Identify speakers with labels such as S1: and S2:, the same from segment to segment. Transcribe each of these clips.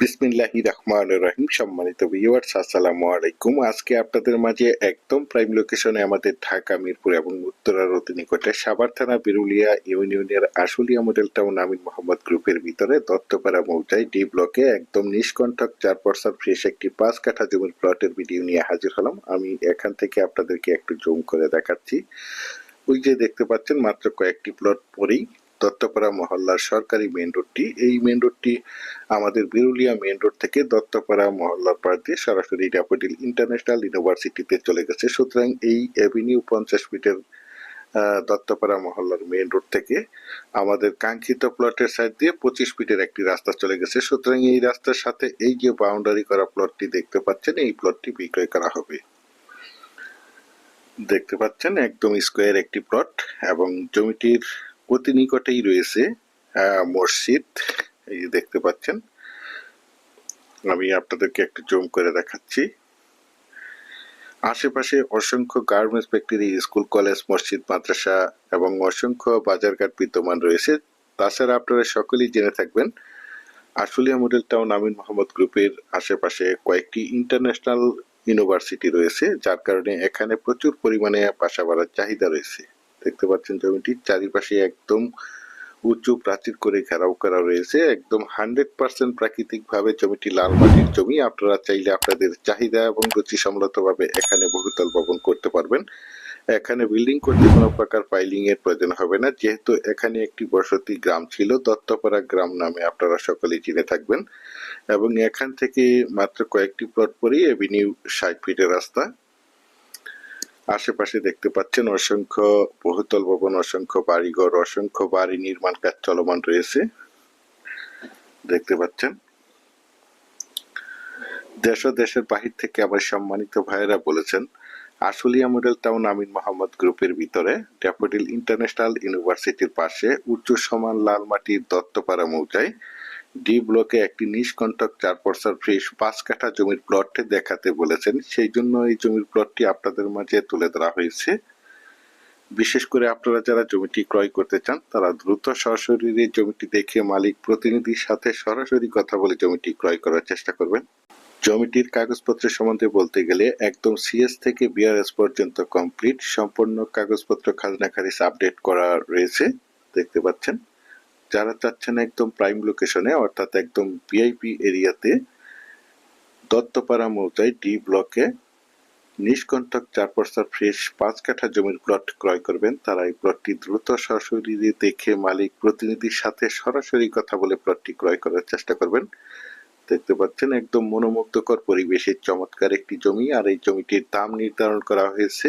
S1: বিসমিল্লাহি রহমান রহিম। সম্মানিত ভিউয়ার্স আসসালামু আলাইকুম। আজকে আপনাদের মাঝে একদম প্রাইম লোকেশনে আমাদের ঢাকা, মিরপুর এবং উত্তরার অতি নিকটে সাভার থানা, বিরুলিয়া ইউনিয়নের আশুলিয়া মডেল টাউন আমিন মোহাম্মদ গ্রুপের ভিতরে দত্তপাড়া মৌজায় ডি ব্লকে একদম নিষ্কণ্ঠক চার পার্সেন্ট ফ্রেশ একটি পাঁচ কাঠা জমির প্লটের ভিডিও নিয়ে হাজির হলাম। আমি এখান থেকে আপনাদেরকে একটু জুম করে দেখাচ্ছি। ওই যে দেখতে পাচ্ছেন, মাত্র কয়েকটি প্লট পরেই দত্তপাড়া মহল্লার সরকারি মেন রোডটি। এই মেন রোডটি আমাদের বিরুলিয়া মেন রোড থেকে দত্তপাড়া মহল্লার পার দিয়ে সরাসরি ড্যাফোডিল ইন্টারন্যাশনাল ইউনিভার্সিটিতে চলে গেছে। সুতরাং এই অ্যাভিনিউ পঞ্চাশ ফিটের দত্তপাড়া মহল্লার মেন রোড থেকে আমাদের কাঙ্ক্ষিত প্লটের সাইড দিয়ে পঁচিশ ফিটের একটি রাস্তা চলে গেছে। সুতরাং এই রাস্তার সাথে এই যে বাউন্ডারি করা প্লটটি দেখতে পাচ্ছেন, এই প্লটটি বিক্রয় করা হবে। দেখতে পাচ্ছেন, একদম স্কোয়ার একটি প্লট এবং জমিটির অতি নিকটেই রয়েছে আহ, মসজিদ এই দেখতে পাচ্ছেন। আমি আপনাদেরকে একটু জুম করে দেখাচ্ছি। আশেপাশে অসংখ্য গার্মেন্টস ফ্যাক্টরি স্কুল কলেজ মসজিদ মাদ্রাসা এবং অসংখ্য বাজারঘাট বিদ্যমান রয়েছে। তাছাড়া আপনারা সকলেই জেনে থাকবেন আশুলিয়া মডেল টাউন আমিন মোহাম্মদ গ্রুপের আশেপাশে কয়েকটি ইন্টারন্যাশনাল ইউনিভার্সিটি রয়েছে যার কারণে এখানে প্রচুর পরিমাণে বাসা বাড়ার চাহিদা রয়েছে। দেখতে পাচ্ছেন জমিটির চারিপাশে একদম উঁচু প্রাচীর করে ঘেরাও করা রয়েছে। একদম হান্ড্রেড পার্সেন্ট প্রাকৃতিক ভাবে জমিটি লাল মাটির জমি আপনারা চাইলে আপনাদের চাহিদা এবং রুচি সম্মত ভাবে এখানে বহুতল ভবন করতে পারবেন। এখানে বিল্ডিং করতে কোনো প্রকার ফাইলিং এর প্রয়োজন হবে না। যেহেতু এখানে একটি বসতি গ্রাম ছিল, দত্তপাড়া গ্রাম নামে আপনারা সকলেই চিনে থাকবেন। এবং এখান থেকে মাত্র কয়েকটি প্লট পরেই এভিনিউ ষাট ফিটের রাস্তা। আশেপাশে দেখতে পাচ্ছেন অসংখ্য বহুতল ভবন, অসংখ্য বাড়িঘর, অসংখ্য বাড়ি নির্মাণ কাজ চলমান রয়েছে। দেখতে পাচ্ছেন। দেশ দেশের বাহির থেকে আমার সম্মানিত ভাইয়েরা বলেছেন, আশুলিয়া মডেল টাউন আমিন মোহাম্মদ গ্রুপের ভিতরে ড্যাফোডিল ইন্টারন্যাশনাল ইউনিভার্সিটির পাশে উচ্চ সমান লাল মাটির দত্তপাড়া মৌজায় ডি ব্লকে একটি নিষ্কণ্টক চার পর্সার ফ্রেশ পাঁচ কাঠা জমির প্লট দেখাতে বলেছেন। সেই জন্য এই জমির প্লটটি আপনাদের মাঝে তুলে ধরা হয়েছে। বিশেষ করে আপনারা যারা জমিটি ক্রয় করতে চান, তারা দ্রুত সরাসরি জমিটি দেখে মালিক প্রতিনিধির সাথে সরাসরি কথা বলে জমিটি ক্রয় করার চেষ্টা করবেন। জমিটির কাগজপত্রের সম্বন্ধে বলতে গেলে একদম সিএস থেকে বিআরএস পর্যন্ত কমপ্লিট। সম্পূর্ণ কাগজপত্র খাজনা খারিজ আপডেট করা রয়েছে, দেখতে পাচ্ছেন। যারা চাচ্ছেন একদম প্রাইম লোকেশনে অর্থাৎ একদম ভিআইপি এরিয়াতে দত্তপাড়া মৌজায় ডি ব্লকে নিষ্কণ্টক চার পর্সার ফ্রেশ পাঁচ কাঠা জমির প্লট ক্রয় করবেন। তারা এই প্লটটি দ্রুত সরাসরি দেখে মালিক প্রতিনিধির সাথে সরাসরি কথা বলে প্লটটি ক্রয় করার চেষ্টা করবেন। দেখতে পাচ্ছেন একদম মনোমুগ্ধকর পরিবেশের চমৎকার একটি জমি, আর এই জমিটির দাম নির্ধারণ করা হয়েছে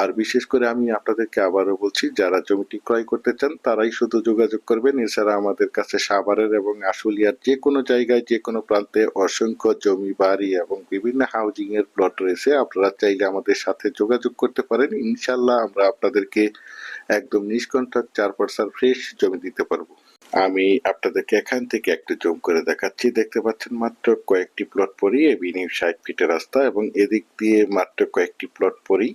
S1: আর বিশেষ করে আমি আপনাদেরকে আবারও বলছি, যারা জমিটি ক্রয় করতে চান, তারাই শুধু যোগাযোগ করবেন। এছাড়া আমাদের কাছে সাভারের এবং আশুলিয়ার যে কোনো জায়গায়, যে কোনো প্রান্তে অসংখ্য জমি, বাড়ি এবং বিভিন্ন হাউজিং এর প্লট রয়েছে। আপনারা চাইলে আমাদের সাথে যোগাযোগ করতে পারেন। ইনশাল্লাহ আমরা আপনাদেরকে একদম নিষ্কণ্ঠক চার পার্সার ফ্রেশ জমি দিতে পারব। আমি আপনাদেরকে এখান থেকে একটু জুম করে দেখাচ্ছি। দেখতে পাচ্ছেন, মাত্র কয়েকটি প্লট পরেই এভিনিউ ষাট ফিটের রাস্তা এবং এদিক দিয়ে মাত্র কয়েকটি প্লট পরেই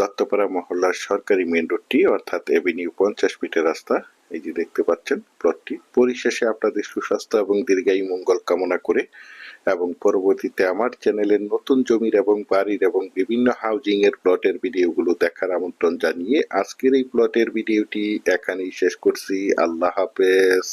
S1: দত্তপাড়া মহল্লার সরকারি মেন রোডটি অর্থাৎ এভিনিউ পঞ্চাশ ফিটের রাস্তা, এই যে দেখতে পাচ্ছেন প্লটটি পরিশেষে আপনাদের সুস্বাস্থ্য এবং দীর্ঘায়ু মঙ্গল কামনা করে এবং পরবর্তীতে আমার চ্যানেলের নতুন জমির এবং বাড়ির এবং বিভিন্ন হাউজিং এর প্লটের ভিডিওগুলো দেখার আমন্ত্রণ জানিয়ে আজকের এই প্লটের ভিডিওটি এখানেই শেষ করছি। আল্লাহ হাফেজ।